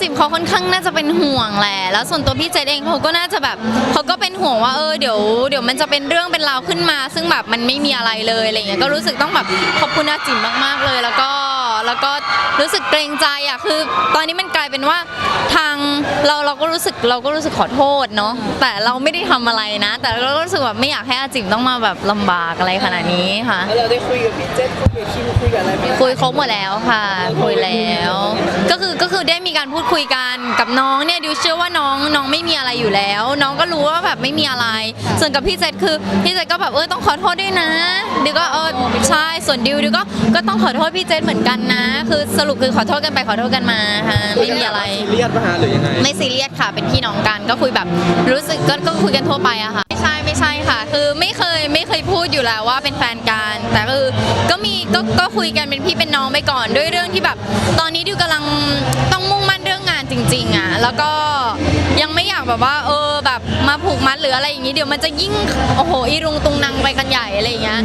จิมเขาค่อนข้างน่าจะเป็นห่วงแหละ แล้วส่วนตัวพี่เจดเองเขาก็น่าจะแบบเขาก็เป็นห่วงว่าเออเดี๋ยวเดี๋ยวมันจะเป็นเรื่องเป็นราวขึ้นมา ซึ่งแบบมันไม่มีอะไรเลยอะไรเงี้ย ก็รู้สึกต้องแบบขอบคุณอาจิมมากๆเลย แล้วก็แล้วก็รู้สึกเกรงใจอะคือ ตอนนี้มันกลายเป็นว่า ทางเราเราก็รู้สึกเราก็รู้สึกขอโทษเนาะแต่เราไม่ได้ทำอะไรนะ แต่เราก็รู้สึกแบบไม่อยากให้อาจิมต้องมาแบบลำบากอะไรขนาดนี้ค่ะ แล้วเราได้คุยกับพี่เจษคุยกับคิมคุยกับอะไรไหมคุยครบหมดแล้วค่ะ คุยแล้ว ก็คือก็คือได้มีการพูดคุยกันกับน้องเนี่ยดิวเชื่อว่าน้องน้องไม่มีอะไรอยู่แล้ว น้องก็รู้ว่าแบบไม่มีอะไร ส่วนกับพี่เจษคือพี่เจษก็แบบเออต้องขอโทษด้วยนะดิวก็เออใช่ส่วนดิวดิวก็ก็ต้องขอโทษพี่เจษเหมือนกันนะ คือสรุปคือขอโทษกันไปขอโทษกันมาค่ะไม่มีอะไร ซีเรียสป่ะฮะหรือยังไง ไม่ซีเรียสค่ะ เป็นพี่น้องกันก็คุยแบบรู้สึกก็ก็คุยกันทั่วไปอะค่ะ ไม่ใช่ไม่ใช่ค่ะ คือไม่เคยไม่เคยพูดอยู่แล้วว่าเป็นแฟนกันแต่คือก็มีก็ก็คุยกันเป็นพี่เป็นน้องไปก่อนด้วยเรื่องที่แบบ ตอนนี้ดิวกำลังต้องมุ่งมั่นเรื่องงานจริง ๆอะแล้วก็ยังไม่อยากแบบว่า เออแบบมาผูกมัดหรืออะไรอย่างนี้เดี๋ยวมันจะยิ่งโอ้โหอีรุงตุงนังไปกันใหญ่อะไรอย่างเงี้ย